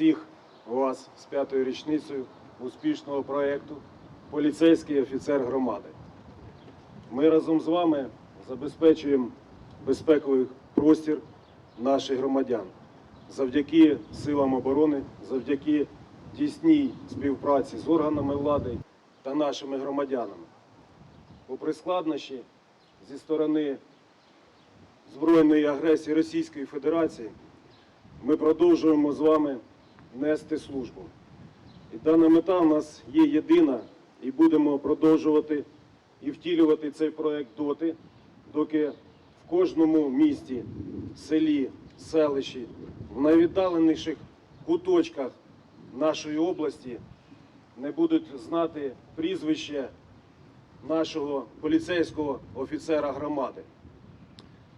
всіх вас з п'ятою річницею успішного проєкту Поліцейський офіцер громади. Ми разом з вами забезпечуємо безпековий простір наших громадян завдяки силам оборони, завдяки тісній співпраці з органами влади та нашими громадянами. Попри складнощі зі сторони збройної агресії Російської Федерації, ми продовжуємо з вами нести службу. І дана мета в нас є єдина, і будемо продовжувати і втілювати цей проект доти, доки в кожному місті, селі, селищі, в найвіддаленіших куточках нашої області не будуть знати прізвище нашого поліцейського офіцера громади.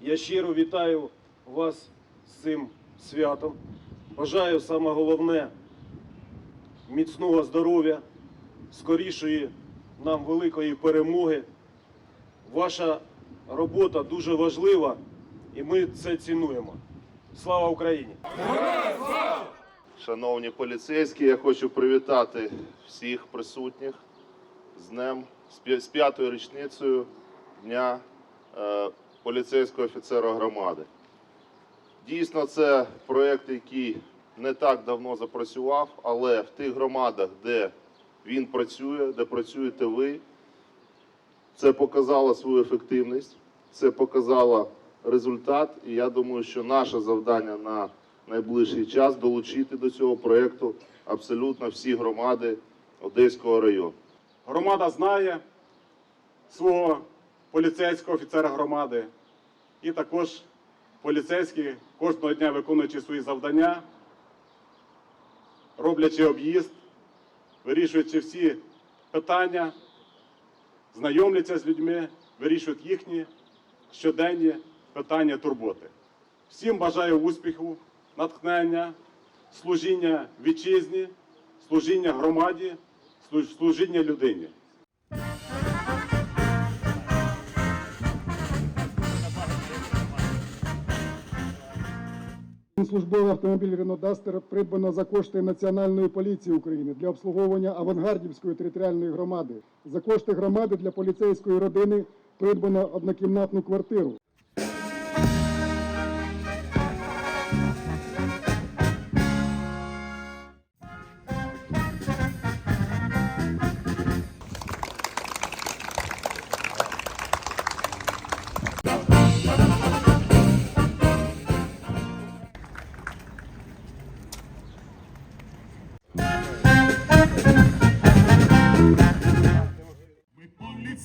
Я щиро вітаю вас з цим святом. Бажаю саме головне міцного здоров'я, скорішої нам великої перемоги. Ваша робота дуже важлива і ми це цінуємо. Слава Україні! Шановні поліцейські, я хочу привітати всіх присутніх з днем, з п'ятою річницею Дня е, поліцейського офіцера громади. Дійсно, це проєкт, який не так давно запрацював, але в тих громадах, де він працює, де працюєте ви, це показало свою ефективність, це показало результат. І я думаю, що наше завдання на найближчий час долучити до цього проєкту абсолютно всі громади Одеського району. Громада знає свого поліцейського офіцера громади, і також поліцейські кожного дня виконуючи свої завдання, роблячи об'їзд, вирішуючи всі питання, знайомляться з людьми, вирішують їхні щоденні питання турботи. Всім бажаю успіху, натхнення, служіння вітчизні, служіння громаді, служіння людині. Службовий автомобіль Renault Duster придбано за кошти Національної поліції України для обслуговування авангардівської територіальної громади. За кошти громади для поліцейської родини придбано однокімнатну квартиру.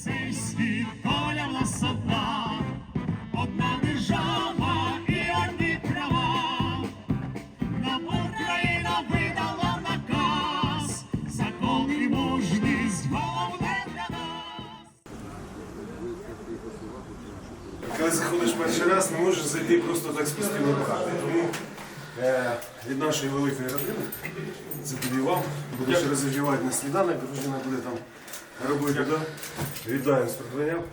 Поліцейські, доля в нас одна, одна держава і одні права. Нам Україна видала наказ, закон і мужність головне для нас. Коли заходиш перший раз, не можеш зайти просто так з пустими руками. Тому е, від нашої великої родини, це тобі вам, будеш розігрівати на сніданок, дружина буде там робити. Да? Вітаємо з придбанням.